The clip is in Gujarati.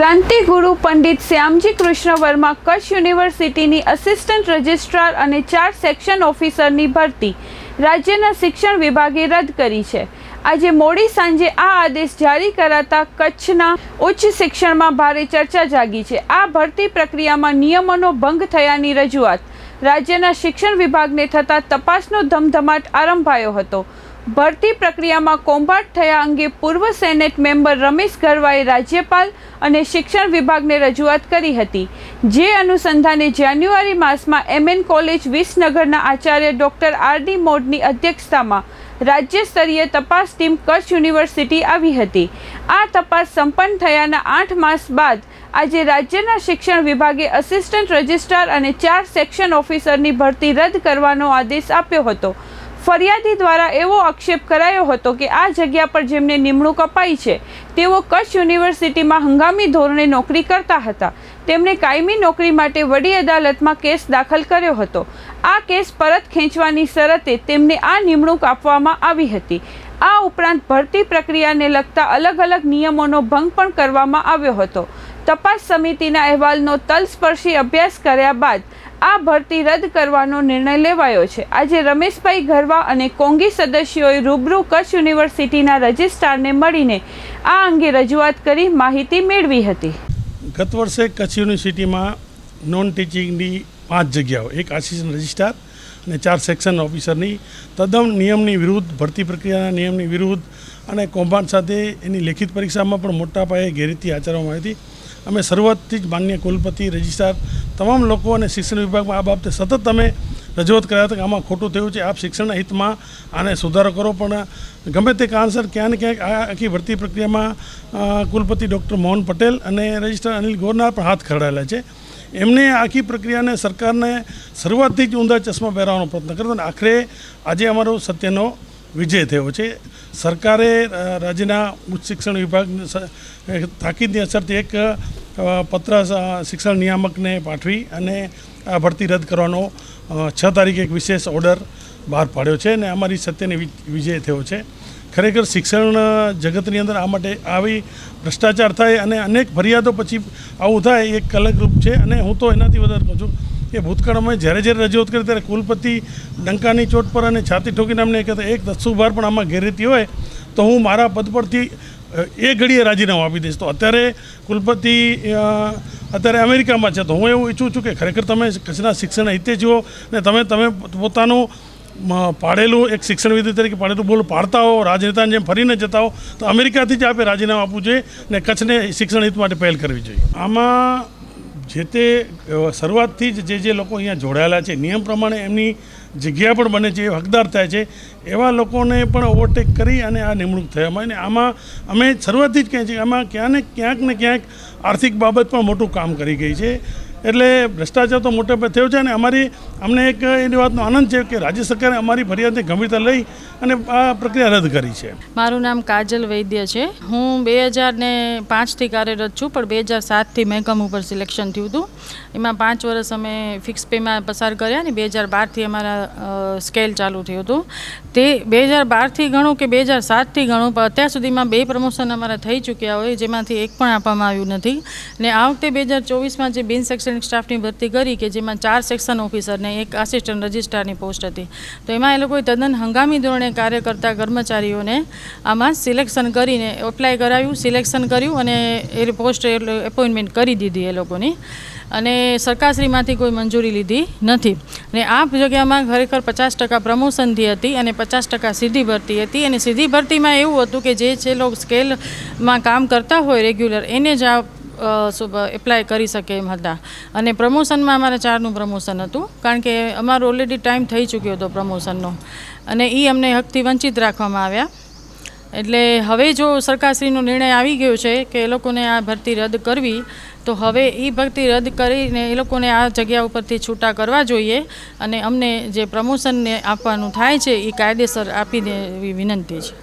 ક્રાંતિગુરુ પંડિત શ્યામજી કૃષ્ણ વર્મા કચ્છ યુનિવર્સિટીની અસિસ્ટન્ટ રજિસ્ટ્રાર અને ચાર સેક્શન ઓફિસરની ભરતી રાજ્યના શિક્ષણ વિભાગે રદ કરી છે. આજે મોડી સાંજે આ આદેશ જારી કરાતા કચ્છના ઉચ્ચ શિક્ષણમાં ભારે ચર્ચા જાગી છે. આ ભરતી પ્રક્રિયામાં નિયમોનો ભંગ થયાની રજૂઆત રાજ્યના શિક્ષણ વિભાગને થતા તપાસનો ધમધમાટ આરંભાયો હતો. ભરતી પ્રક્રિયામાં કોમ્બાટ થયા અંગે પૂર્વ સેનેટ મેમ્બર રમેશ ગરવાએ રાજ્યપાલ અને શિક્ષણ વિભાગને રજૂઆત કરી હતી. જે અનુસંધાને જાન્યુઆરી માસમાં MN college વિસનગરના Acharya doctor R D મોડની અધ્યક્ષતામાં રાજ્ય સ્તરીય તપાસ ટીમ કચ્છ યુનિવર્સિટી આવી હતી. આ તપાસ સંપન્ન થયાના આઠ માસ બાદ આજે રાજ્યના શિક્ષણ વિભાગે અસિસ્ટન્ટ રજિસ્ટ્રાર અને ચાર સેક્શન ઓફિસરની ભરતી રદ કરવાનો આદેશ આપ્યો હતો. ફરિયાદી દ્વારા એવો આક્ષેપ કરાયો હતો કે આ જગ્યા પર જેમને નિમણૂક અપાઈ છે, તેઓ કચ્છ યુનિવર્સિટીમાં હંગામી ધોરણે નોકરી કરતા હતા. તેમણે કાયમી નોકરી માટે વડી અદાલતમાં કેસ દાખલ કર્યો હતો. આ કેસ પરત ખેંચવાની શરતે તેમને આ નિમણૂક આપવામાં આવી હતી. આ ઉપરાંત ભરતી પ્રક્રિયાને લગતા અલગ અલગ નિયમોનો ભંગ પણ કરવામાં આવ્યો હતો. તપાસ સમિતિના અહેવાલનો તલસ્પર્શી અભ્યાસ કર્યા બાદ આ ભરતી રદ કરવાનો નિર્ણય લેવાયો છે. આજે રમેશભાઈ ગરવા અને કોંગી સદસ્યોએ રૂબરૂ કચ્છ યુનિવર્સિટીના રજિસ્ટ્રારને મળીને આ અંગે રજૂઆત કરી માહિતી મેળવી હતી. ગત વર્ષે કચ્છ યુનિવર્સિટીમાં નોન ટીચિંગની પાંચ જગ્યાઓ, એક આસિસ્ટન્ટ રજિસ્ટ્રાર અને ચાર સેક્શન ઓફિસરની તદ્દન નિયમની વિરુદ્ધ, ભરતી પ્રક્રિયાના નિયમની વિરુદ્ધ અને કૌભાંડ સાથે એની લેખિત પરીક્ષામાં પણ મોટા પાયે ગેરરીતિ આચરવામાં આવી હતી. અમે શરૂઆતથી જ માન્ય કુલપતિ, રજિસ્ટ્રાર, તમામ લોકો અને શિક્ષણ વિભાગમાં આ બાબતે સતત અમે રજૂઆત કર્યા હતા કે આમાં ખોટું થયું છે. આપ શિક્ષણના હિતમાં આને સુધારો કરો, પણ ગમે તે કારણસર ક્યાંક ક્યાંક આ આખી ભરતી પ્રક્રિયામાં કુલપતિ ડૉક્ટર મોહન પટેલ અને રજિસ્ટ્રાર અનિલ ગોરના પણ હાથ ખરડાયેલા છે. એમને આખી પ્રક્રિયાને સરકારને શરૂઆતથી જ ઊંધા ચશ્મા પહેરાવવાનો પ્રયત્ન કર્યો અને આખરે આજે અમારો સત્યનો વિજય થયો છે. સરકારે રાજ્યના ઉચ્ચ શિક્ષણ વિભાગ તાકીદની અસરથી એક પત્ર શિક્ષણ નિયામકને પાઠવી અને આ ભરતી રદ કરવાનો છ તારીખે એક વિશેષ ઓર્ડર બહાર પાડ્યો છે અને અમારી સત્યની વિજય થયો છે. ખરેખર શિક્ષણ જગતની અંદર આ માટે આવી ભ્રષ્ટાચાર થાય અને અનેક ફરિયાદો પછી આવું થાય એક અલગ રૂપ છે અને હું તો એનાથી વધારે કહું છું કે ભૂતકાળમાં જ્યારે જ્યારે રજૂઆત કરી ત્યારે કુલપતિ ડંકાની ચોટ પર અને છાતી ઠોકીને અમને કહેતા એક દસ્તુભાર પણ આમાં ગેરરીતિ હોય તો હું મારા પદ પરથી એ ઘડીએ રાજીનામું આપી દઈશ. તો અત્યારે કુલપતિ અત્યારે અમેરિકામાં છે. તો હું એવું ઈચ્છું છું કે ખરેખર તમે કચ્છના શિક્ષણ હિતે જુઓ ને તમે તમે પોતાનું પાડેલું એક શિક્ષણવિદ તરીકે પાડેલું બોલ પાડતા હો, રાજનેતાની જેમ ફરીને જતા હો, તો અમેરિકાથી જ આપે રાજીનામું આપવું જોઈએ ને કચ્છને શિક્ષણ હિત માટે પહેલ કરવી જોઈએ. આમાં જે તે શરૂઆતથી જ જે જે લોકો અહીંયા જોડાયેલા છે, નિયમ પ્રમાણે એમની જગ્યા પણ બને છે, એ હકદાર થાય છે, એવા લોકોને પણ ઓવરટેક કરી અને આ નિમણૂક થયામાં અને આમાં અમે શરૂઆતથી જ કહીએ છીએ આમાં ક્યાં ને ક્યાંક ને ક્યાંક આર્થિક બાબત પણ મોટું કામ કરી ગઈ છે. એટલે ભ્રષ્ટાચાર તો મોટે થયો છે અને અમારી અમને એક એની વાતનો આનંદ છે કે રાજ્ય સરકારે અમારી ફરિયાદને ગંભીરતા લઈ અને આ પ્રક્રિયા રદ કરી છે. મારું નામ કાજલ વૈદ્ય છે. હું બે હજાર ને પાંચથી કાર્યરત છું, પણ બે હજાર સાતથી મહેકમ ઉપર સિલેક્શન થયું હતું. એમાં પાંચ વર્ષ અમે ફિક્સ પેમાં પસાર કર્યા ને બે હજાર બારથી અમારા સ્કેલ ચાલુ થયું હતું. તે બે હજાર બારથી ગણું કે બે હજાર સાતથી ગણું, પણ અત્યાર સુધીમાં બે પ્રમોશન અમારા થઈ ચૂક્યા હોય, જેમાંથી એક પણ આપવામાં આવ્યું નથી. ને આ વખતે બે હજાર ચોવીસમાં જે બિન શૈક્ષણિક સ્ટાફની ભરતી કરી કે જેમાં ચાર સેક્શન ઓફિસર ને એક આસિસ્ટન્ટ રજિસ્ટ્રારની પોસ્ટ હતી. તો એમાં એ લોકોએ તદ્દન હંગામી ધોરણે કાર્ય કરતા કર્મચારીઓને આમાં સિલેક્શન કરીને એપ્લાય કરાવ્યું સિલેક્શન કર્યું અને એ પોસ્ટ એપોઇન્ટમેન્ટ કરી દીધી એ લોકોની. અને સરકારશ્રીમાંથી કોઈ મંજૂરી લીધી નથી. ને આ જગ્યામાં ખરેખર પચાસ ટકા પ્રમોશનથી હતી અને પચાસ ટકા સીધી ભરતી હતી. અને સીધી ભરતીમાં એવું હતું કે જે છે, લોકો સ્કેલમાં કામ કરતા હોય રેગ્યુલર એને જ આ એપ્લાય કરી શકે એમ હતા. અને પ્રમોશનમાં અમારે ચારનું પ્રમોશન હતું. કારણ કે અમારો ઓલરેડી ટાઈમ થઈ ચૂક્યો હતો પ્રમોશનનો. અને એ અમને હકથી વંચિત રાખવામાં આવ્યા. એટલે હવે જો સરકારશ્રીનો નિર્ણય આવી ગયો છે કે એ લોકોને આ ભરતી રદ કરવી, તો હવે એ ભરતી રદ કરીને એ લોકોને આ જગ્યા ઉપરથી છૂટા કરવા જોઈએ અને અમને જે પ્રમોશનને આપવાનું થાય છે એ કાયદેસર આપી દેવી વિનંતી છે.